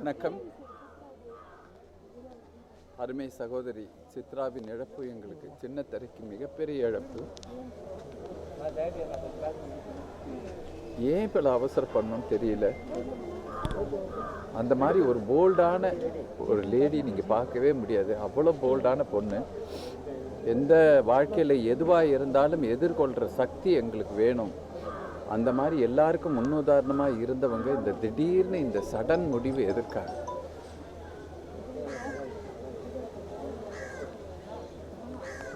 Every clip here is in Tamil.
வணக்கம். அருமை சகோதரி சித்ராவின் இழப்பு எங்களுக்கு சின்ன தரைக்கு மிகப்பெரிய இழப்பு. ஏன் இப்போ பண்ணணும்னு தெரியல. அந்த மாதிரி ஒரு போல்டான ஒரு லேடி நீங்கள் பார்க்கவே முடியாது. அவ்வளோ போல்டான பொண்ணு. எந்த வாழ்க்கையில் எதுவாக இருந்தாலும் எதிர்கொள்கிற சக்தி எங்களுக்கு வேணும். அந்த மாதிரி எல்லாருக்கும் முன்னுதாரணமாக இருந்தவங்க இந்த திடீர்னு இந்த சடன் முடிவு எதிர்க்காங்க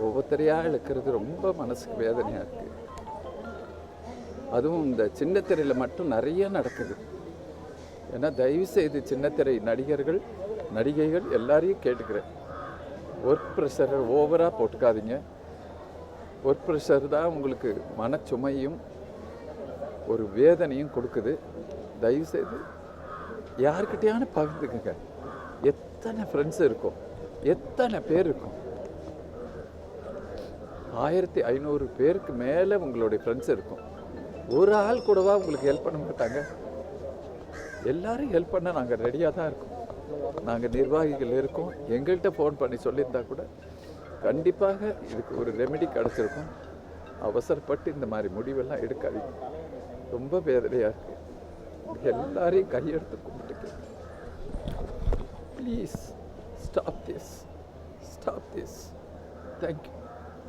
ஒவ்வொருத்தரையாக இழுக்கிறது ரொம்ப மனசுக்கு வேதனையாக இருக்குது அதுவும் இந்த சின்னத்திரையில் மட்டும் நிறைய நடக்குது. ஏன்னா தயவு செய்து சின்னத்திரை நடிகர்கள் நடிகைகள் எல்லாரையும் கேட்டுக்கிறேன். ஒர்க் ப்ரெஷரை ஓவராக போட்டுக்காதீங்க. ஒர்க் ப்ரெஷர் தான் உங்களுக்கு மனச்சுமையும் ஒரு வேதனையும் கொடுக்குது. தயவு செய்து யார்கிட்டயான பகிர்ந்துக்குங்க. எத்தனை ஃப்ரெண்ட்ஸ் இருக்கும்? எத்தனை பேர் இருக்கும்? ஆயிரத்தி ஐநூறு பேருக்கு மேலே உங்களுடைய ஃப்ரெண்ட்ஸ் இருக்கும். ஒரு ஆள் கூடவா உங்களுக்கு ஹெல்ப் பண்ண மாட்டாங்க? எல்லாரும் ஹெல்ப் பண்ண நாங்கள் ரெடியாக தான் இருக்கோம். நாங்கள் நிர்வாகிகள் இருக்கோம். எங்கள்கிட்ட ஃபோன் பண்ணி சொல்லியிருந்தா கூட கண்டிப்பாக இதுக்கு ஒரு ரெமெடி கிடச்சிருக்கும். அவசரப்பட்டு இந்த மாதிரி முடிவெல்லாம் எடுக்காதீங்க. ரொம்ப வேதனையாக இருக்குது எல்லாரையும் கையெடுத்து கும்பிட்டு please stop this stop this thank you